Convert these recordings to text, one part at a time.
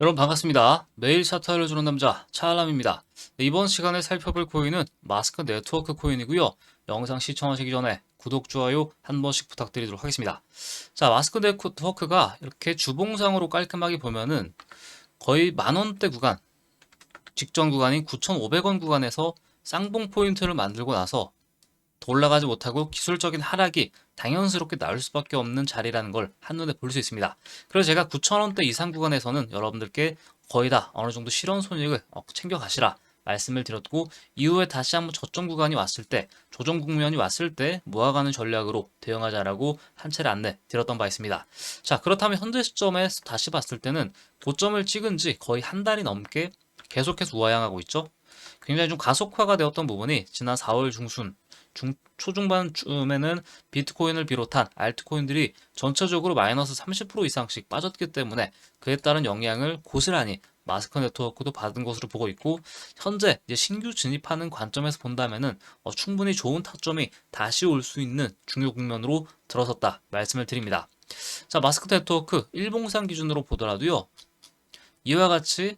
여러분 반갑습니다. 매일 차트 알려주는 남자 차알람입니다. 네, 이번 시간에 살펴볼 코인은 마스크 네트워크 코인이고요. 영상 시청하시기 전에 구독, 좋아요 한 번씩 부탁드리도록 하겠습니다. 자, 마스크 네트워크가 이렇게 주봉상으로 깔끔하게 보면은 거의 만원대 구간, 직전 구간인 9,500원 구간에서 쌍봉 포인트를 만들고 나서 더 올라가지 못하고 기술적인 하락이 당연스럽게 나올 수밖에 없는 자리라는 걸 한눈에 볼 수 있습니다. 그래서 제가 9,000원대 이상 구간에서는 여러분들께 거의 다 어느 정도 실현 손익을 어, 챙겨 가시라 말씀을 드렸고 이후에 다시 한번 저점 구간이 왔을 때 조정 국면이 왔을 때 모아가는 전략으로 대응하자라고 한 차례 안내 드렸던 바 있습니다. 자 그렇다면 현재 시점에 다시 봤을 때는 고점을 찍은 지 거의 한 달이 넘게 계속해서 우하향하고 있죠. 굉장히 좀 가속화가 되었던 부분이 지난 4월 중순 중, 초중반쯤에는 비트코인을 비롯한 알트코인들이 전체적으로 마이너스 30% 이상씩 빠졌기 때문에 그에 따른 영향을 고스란히 마스크 네트워크도 받은 것으로 보고 있고 현재 신규 진입하는 관점에서 본다면은 어, 충분히 좋은 타점이 다시 올 수 있는 중요 국면으로 들어섰다 말씀을 드립니다. 자 마스크 네트워크 일봉상 기준으로 보더라도요 이와 같이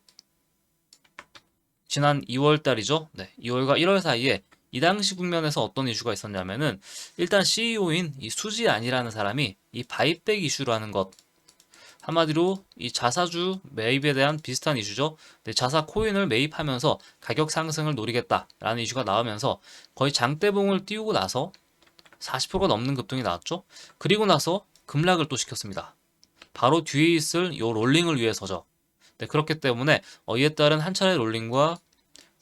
지난 2월 달이죠. 네, 2월과 1월 사이에 이 당시 국면에서 어떤 이슈가 있었냐면은 일단 CEO인 이 수지 아니라는 사람이 이 바이백 이슈라는 것 한마디로 이 자사주 매입에 대한 비슷한 이슈죠. 네, 자사 코인을 매입하면서 가격 상승을 노리겠다라는 이슈가 나오면서 거의 장대봉을 띄우고 나서 40%가 넘는 급등이 나왔죠. 그리고 나서 급락을 또 시켰습니다. 바로 뒤에 있을 요 롤링을 위해서죠. 네, 그렇기 때문에 어, 이에 따른 한 차례 롤링과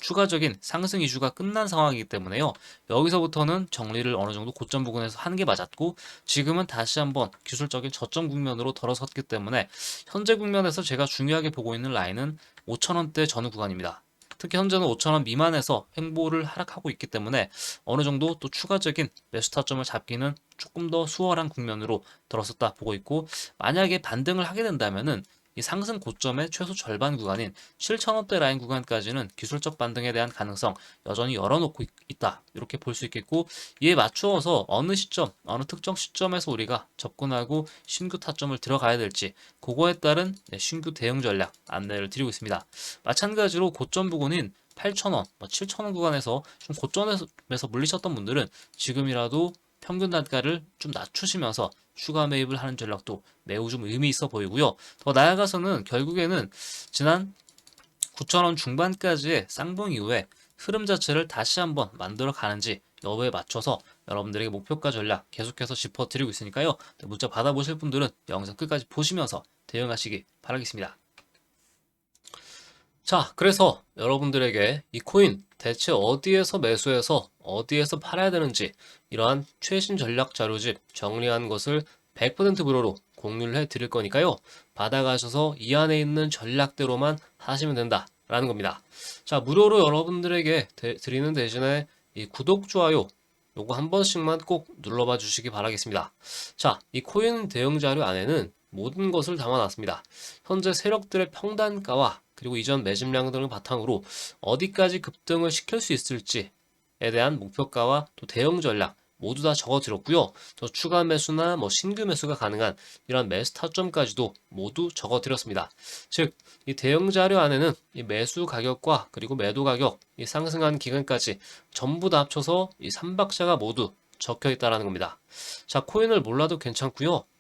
추가적인 상승 이슈가 끝난 상황이기 때문에요. 여기서부터는 정리를 어느 정도 고점 부근에서 한 게 맞았고 지금은 다시 한번 기술적인 저점 국면으로 돌아섰기 때문에 현재 국면에서 제가 중요하게 보고 있는 라인은 5천원대 전후 구간입니다. 특히 현재는 5천원 미만에서 횡보를 하락하고 있기 때문에 어느 정도 또 추가적인 매수 타점을 잡기는 조금 더 수월한 국면으로 들어섰다 보고 있고 만약에 반등을 하게 된다면은 이 상승 고점의 최소 절반 구간인 7천원대 라인 구간까지는 기술적 반등에 대한 가능성 여전히 열어놓고 있, 다. 이렇게 볼 수 있겠고 이에 맞추어서 어느 시점 어느 특정 시점에서 우리가 접근하고 신규 타점을 들어가야 될지 그거에 따른 네, 신규 대응 전략 안내를 드리고 있습니다. 마찬가지로 고점 부근인 8,000원, 7,000원 뭐 구간에서 좀 고점에서 물리셨던 분들은 지금이라도 평균 단가를 좀 낮추시면서 추가 매입을 하는 전략도 매우 좀 의미 있어 보이고요. 더 나아가서는 결국에는 지난 9천원 중반까지의 쌍봉 이후에 흐름 자체를 다시 한번 만들어 가는지 여부에 맞춰서 여러분들에게 목표가 전략 계속해서 짚어드리고 있으니까요. 네, 문자 받아보실 분들은 영상 끝까지 보시면서 대응하시기 바라겠습니다. 자, 그래서 여러분들에게 이 코인 대체 어디에서 매수해서 어디에서 팔아야 되는지 이러한 최신 전략 자료집 정리한 것을 100% 무료로 공유를 해 드릴 거니까요. 받아가셔서 이 안에 있는 전략대로만 하시면 된다. 라는 겁니다. 자, 무료로 여러분들에게 대, 드리는 대신에 이 구독, 좋아요 요거 한 번씩만 꼭 눌러봐 주시기 바라겠습니다. 자, 이 코인 대응 자료 안에는 모든 것을 담아놨습니다. 현재 세력들의 평단가와 그리고 이전 매집량 등을 바탕으로 어디까지 급등을 시킬 수 있을지에 대한 목표가와 또 대응 전략 모두 다 적어드렸고요. 또 추가 매수나 뭐 신규 매수가 가능한 이런 매수 타점까지도 모두 적어드렸습니다. 즉, 이 대응 자료 안에는 이 매수 가격과 그리고 매도 가격, 이 상승한 기간까지 전부 다 합쳐서 이 3박자가 모두 적혀 있다라는 겁니다. 자, 코인을 몰라도 괜찮고요.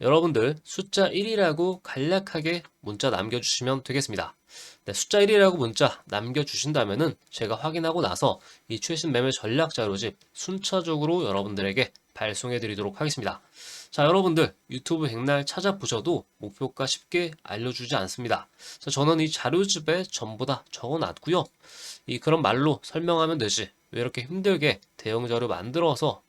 여러분들 숫자 1이라고 간략하게 문자 남겨주시면 되겠습니다. 네, 숫자 1이라고 문자 남겨주신다면 은 제가 확인하고 나서 이 최신 매매 전략 자료집 순차적으로 여러분들에게 발송해 드리도록 하겠습니다. 자, 여러분들 유튜브 백날 찾아보셔도 목표가 쉽게 알려주지 않습니다. 자, 저는 이 자료집에 전부 다 적어놨고요. 이 그런 말로 설명하면 되지 왜 이렇게 힘들게 대형 자료 만들어서